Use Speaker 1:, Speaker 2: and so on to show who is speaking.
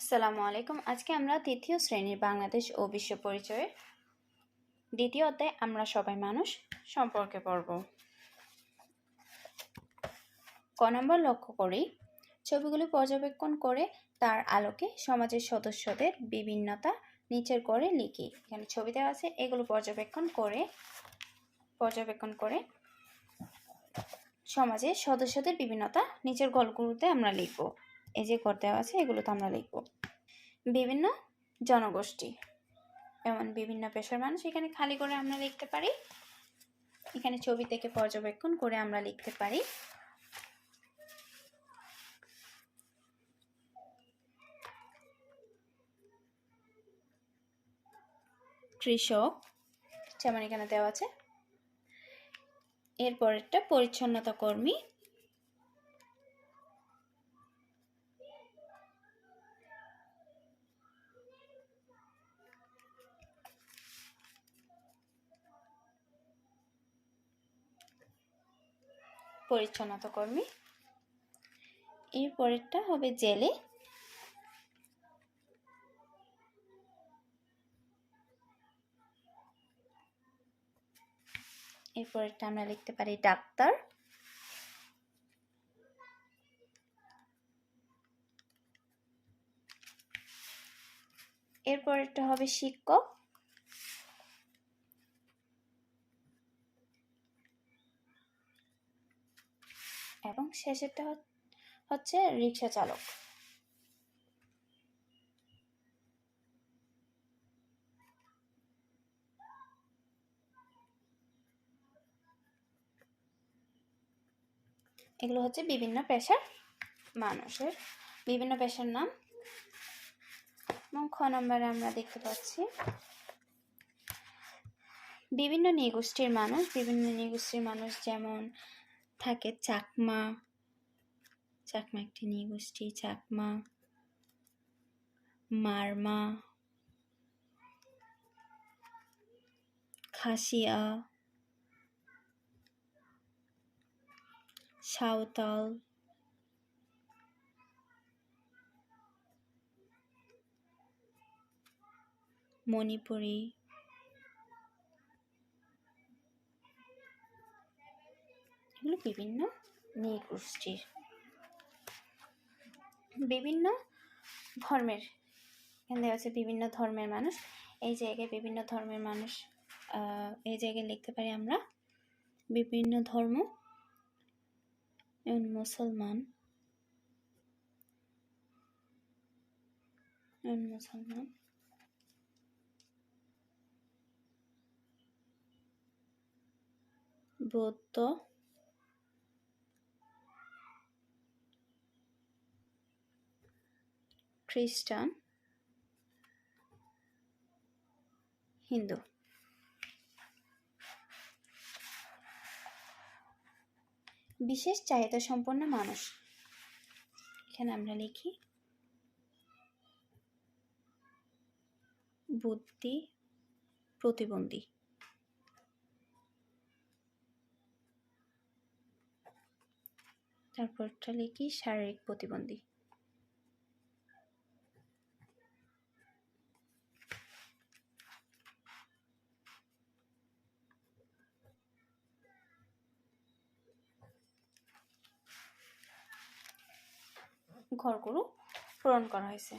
Speaker 1: আসসালামু আলাইকুম। আজকে আমরা তৃতীয় শ্রেণির বাংলাদেশ ও বিশ্ব পরিচয়ের দ্বিতীয় অধ্যায় আমরা সবাই মানুষ সম্পর্কে পড়ব। ক নম্বর লক্ষ্য করি, ছবিগুলি পর্যবেক্ষণ করে তার আলোকে সমাজের সদস্যদের বিভিন্নতা নিচের করে লিখি। এখানে ছবি দেওয়া আছে, এগুলো পর্যবেক্ষণ করে পর্যবেক্ষণ করে সমাজের সদস্যদের বিভিন্নতা নিচের গল্পগুলোতে আমরা লিখব। এই যে ঘর দেওয়া আছে, এগুলোতে আমরা লিখব। বিভিন্ন জনগোষ্ঠী এমন বিভিন্ন পেশার মানুষ, এখানে খালি করে আমরা লিখতে পারি। এখানে ছবি থেকে পর্যবেক্ষণ করে আমরা লিখতে পারি। কৃষক, যেমন এখানে দেওয়া আছে। এরপরেরটা পরিচ্ছন্নতা কর্মী পরিচ্ছন্নতা কর্মী। এর পরেরটা হবে জেলে। এর পরেরটা আমরা লিখতে পারি ডাক্তার। এর পরেরটা হবে শিক্ষক। এবং শেষেরটা হচ্ছে রিক্সা চালক। এগুলো হচ্ছে বিভিন্ন পেশার মানুষের, বিভিন্ন পেশার নাম। এবং খ নম্বরে আমরা দেখতে পাচ্ছি, বিভিন্ন নৃগোষ্ঠীর মানুষ, বিভিন্ন নৃগোষ্ঠীর মানুষ যেমন থাকে চাকমা। চাকমা একটি নৃগোষ্ঠী চাকমা মারমা খাসিয়া সাঁওতাল মণিপুরী এগুলো বিভিন্ন নৃগোষ্ঠীর বিভিন্ন ধর্মের, এখানে দেওয়া আছে বিভিন্ন ধর্মের মানুষ। এই জায়গায় বিভিন্ন ধর্মের মানুষ এই জায়গায় লিখতে পারি আমরা। বিভিন্ন ধর্ম যেমন মুসলমান। মুসলমান। বৌদ্ধ। খ্রিস্টান, হিন্দু। বিশেষ চাহিদা সম্পন্ন মানুষ। এখানে আমরা লিখি, বুদ্ধি প্রতিবন্ধী। তারপরটা লিখি, শারীরিক প্রতিবন্ধী। ঘরগুলো পূরণ করা হয়েছে।